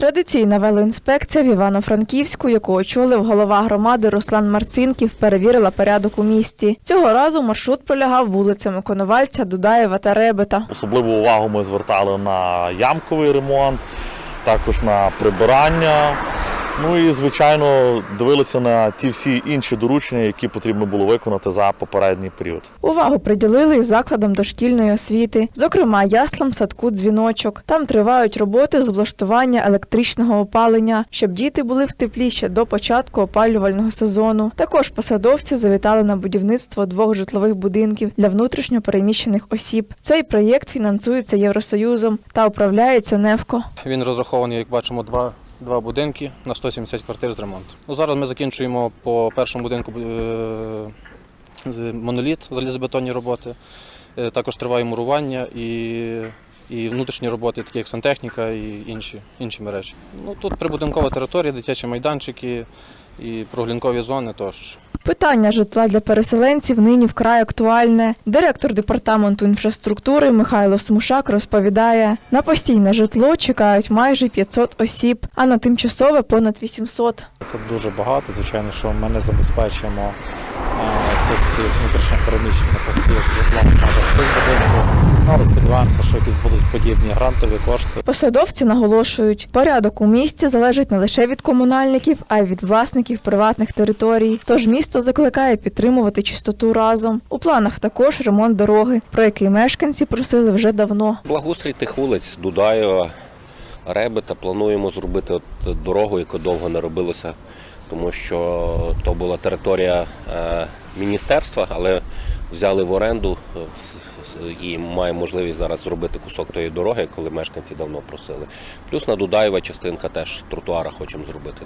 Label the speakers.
Speaker 1: Традиційна велоінспекція в Івано-Франківську, яку очолив голова громади Руслан Марцинків, перевірила порядок у місті. Цього разу маршрут пролягав вулицями Коновальця, Дудаєва та Ребета.
Speaker 2: Особливу увагу ми звертали на ямковий ремонт, також на прибирання. Ну і звичайно дивилися на ті всі інші доручення, які потрібно було виконати за попередній період.
Speaker 1: Увагу приділили і закладам дошкільної освіти, зокрема яслам садку дзвіночок. Там тривають роботи з облаштування електричного опалення, щоб діти були в теплі ще до початку опалювального сезону. Також посадовці завітали на будівництво двох житлових будинків для внутрішньо переміщених осіб. Цей проєкт фінансується Євросоюзом та управляється НЕФКО.
Speaker 3: Він розрахований, як бачимо, два, два будинки на 170 квартир з ремонту. Ну, зараз ми закінчуємо по першому будинку е, моноліт, залізобетонні роботи. Е, Також триває мурування і, і внутрішні роботи, такі як сантехніка і інші, інші мережі. Ну, тут прибудинкова територія, дитячі майданчики і прогулянкові зони. Тож
Speaker 1: Питання житла для переселенців нині вкрай актуальне. Директор департаменту інфраструктури Михайло Смушак розповідає, на постійне житло чекають майже 500 осіб, а на тимчасове понад 800.
Speaker 4: Це дуже багато. Звичайно, що ми не забезпечуємо е, цих всіх внутрішньо переміщених осіб житлом але сподіваємося, що якісь будуть подібні грантові кошти.
Speaker 1: Посадовці наголошують, порядок у місті залежить не лише від комунальників, а й від власників приватних територій. Тож місто закликає підтримувати чистоту разом. У планах також ремонт дороги, про який мешканці просили вже давно.
Speaker 5: Благоустрій тих вулиць Дудаєва, Ребета плануємо зробити от дорогу, яку довго не робилося, тому що то була територія е, міністерства, але взяли в оренду е, і маємо можливість зараз зробити кусок тої дороги, коли мешканці давно просили. Плюс на Дудаєва частинка теж тротуара хочемо зробити.